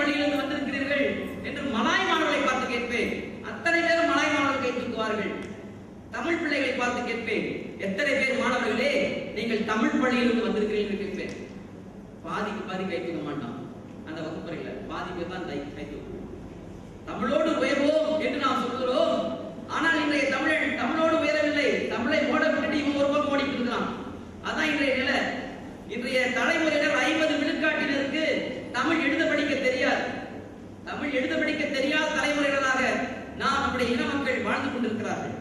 பள்ளியிலிருந்து வந்திருக்கிறீர்கள் என்று மலாய் மாணவர்களை பார்த்து கேட்பேன். அத்தனை பேரும் மலாய் மாணவர்கள் கை தூக்குவார்கள். தமிழ் பிள்ளைகளை பார்த்து கேட்பேன். எத்தனை பேர் மாணவர்களே நீங்கள் தமிழ் பள்ளியிலிருந்து வந்திருக்கிறீர்கள் கேட்பேன். பாதிக்கு பாதி கை தூக்க மாட்டான். அந்த வகுப்பறையில் பாதி பேர் தான் கை தமிழோடு உயர் கொண்டிருக்கிறார்கள்.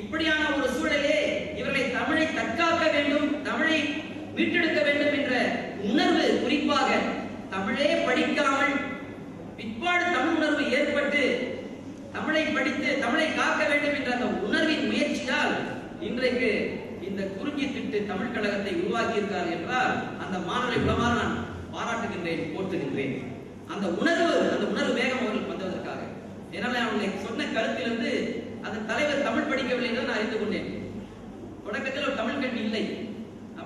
இப்படியான ஒரு சூழலே இவர்களை தமிழை தற்காக்க வேண்டும் தமிழை மீட்டெடுக்க வேண்டும் என்ற உணர்வு குறிப்பாக தமிழே படிக்காமல் பிற்பாடு தமிழ் உணர்வு ஏற்பட்டு தமிழை படித்து தமிழை காக்க வேண்டும் என்ற அந்த உணர்வின் முயற்சியால் இன்றைக்கு இந்த குறிஞ்சி திட்டு தமிழ் கழகத்தை உருவாக்கியிருக்கார் என்றால் அந்த மாணவரை உளமாற நான் பாராட்டுகின்றேன் போற்றுகின்றேன். அந்த உணர்வு அந்த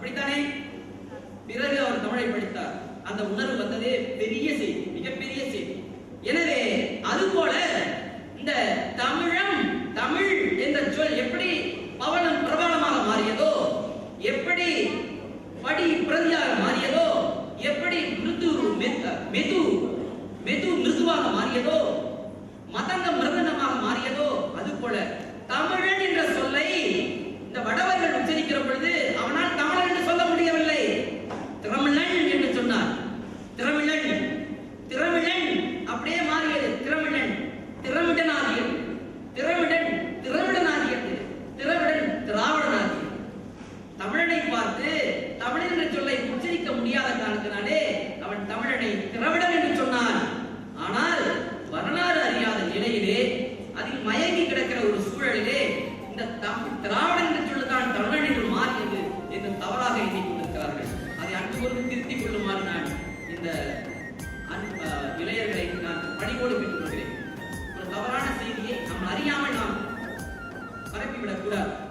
அப்படித்தானே? பிறகு அவர் தமிழை படித்தார். அந்த உணர்வு வந்ததே பெரிய செய்தி மிகப்பெரிய செய்தி. எனவே அது போல இந்த தமிழம் தமிழ் என்ற சொல் எப்படி பவனம் பிரபலமாக மாறியதோ எப்படி படி பிரதியாக மாறியதோ எப்படி மிருது மெது மெது மிருதுவாக மாறியதோ temperatura.